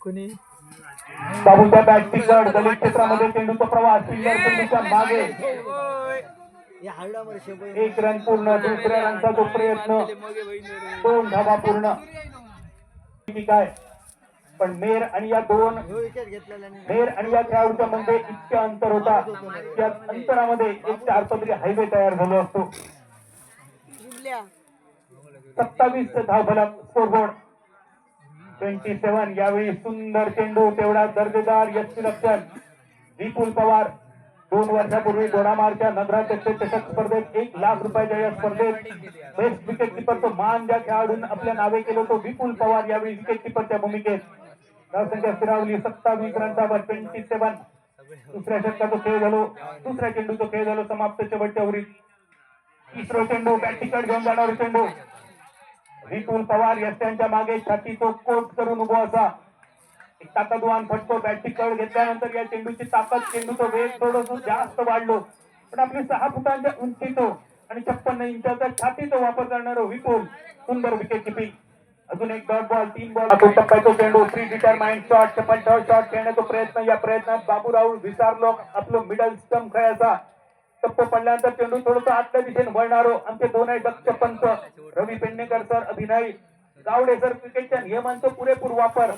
कोणी? बाबूच्या बॅट तिकड गलित क्षेत्रामध्ये चेंडूचा प्रवास फिल्डर चेंडूच्या मागे? या हारडामध्ये शंभर एक रन पूर्ण दुसऱ्या रनचा जो प्रयत्न दोन धावा पूर्ण. ठीक आहे. पण मेर आणि या दोन. मेर आणि या खेळाडूच्या मध्ये इतके अंतर होता. त्या अंतरामध्ये एक चार पदरी हायवे तयार झालो असतो. सत्तावीस धाव फलक स्कोरबोर्ड. ट्वेंटी सेव्हन यावेळी सुंदर चेंडू तेवढा दर्जेदार यष्टीरक्षण विपुल पवार दोन वर्षापूर्वी दोडामारच्या नगराध्यक्ष चषक स्पर्धेत एक लाख रुपयाच्या या स्पर्धेत बेस्ट विकेट किपरचं मान ज्या खेळाडून आपल्या नावे केलं तो विपुल पवार यावेळी विकेट किपरच्या भूमिकेत. धावसंख्या स्थिरावली सत्तावीस रनचा ट्वेंटी सेव्हन दुसऱ्या षटकाचा खेळ झालो दुसऱ्या चेंडूचा खेळ झालो समाप्त शेवटच्या ओव्हरीत तिसरा चेंडू बॅट घेऊन जाणार चेंडू विपुल पवार यष्ट्यांच्या मागे छातीतो कोट करून उभो असा. एक ताकदवान फटको बॅटची कळ घेतल्यानंतर या चेंडूची ताकद चेंडूचा वेग थोडस जास्त वाढलो. पण आपली सहा फुटांच्या उंचीतो आणि छप्पन्न इंचाचा छातीचा वापर करणारा विपुल सुंदर विकेट किपिंग अजून एक डॉट बॉल तीन बॉल आपण टप्प्याचा चेंडू फ्री डिटरमाइंड शॉट छप्पन शॉट खेळण्याचा प्रयत्न या प्रयत्नात बाबू राहुल विसारलो आपलं मिडल स्टंप खेळायचा. टप्प पडल्यानंतर चेंडू थोडस आतल्या दिशेने वळणारो. आमचे दोन आहे दक्ष पंच रवी नाही. गावडे सर क्रिकेटच्या नियमांचा पुरेपूर वापर.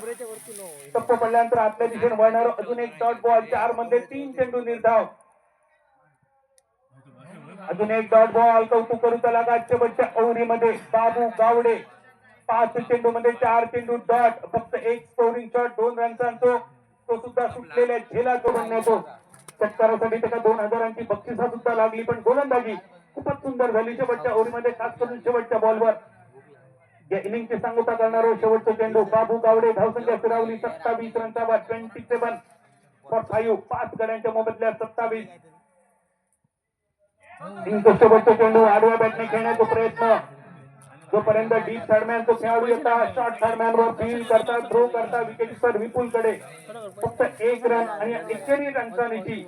टप्प पडल्यानंतर आतल्या दिशेने वळणार अजून एक डॉट बॉल. चारमध्ये तीन चेंडू निर्धाव. अजून एक डॉट बॉल. कौतुक करू त्याला शेवटच्या ओव्हरीमध्ये बाबू गावडे. पाच चेंडू मध्ये चार चेंडू डॉट. फक्त एक स्कोरिंग शॉट दोन रनचा तो तो सुद्धा सुटलेल्या झेला करून नेतो. षटकारासाठी त्याला दोन हजारांची बक्षिसा सुद्धा लागली पण गोलंदाजी खूपच सुंदर झाली. शेवटच्या ओव्हरीमध्ये खास करून शेवटच्या बॉलवर. या इनिंगची सांगता करणारा शेवटचा चेंडू बाबू गावडे धावसंख्या फिरावली सत्तावीस रनचा बाद ट्वेंटी सेव्हन फॉर फाईव्ह पाच गड्यांच्या मोबदल्या सत्तावीस. इनिंगचा शेवटचा चेंडू आडव्या बॅटने खेळण्याचा प्रयत्न. जोपर्यंत डीप थर्डमॅन तो खेळाडू येतात शॉर्ट थर्डमॅन वर फील्ड करतात थ्रो करतात विकेट विपुलकडे फक्त एक रन आणि एकेरी रनचा निधी.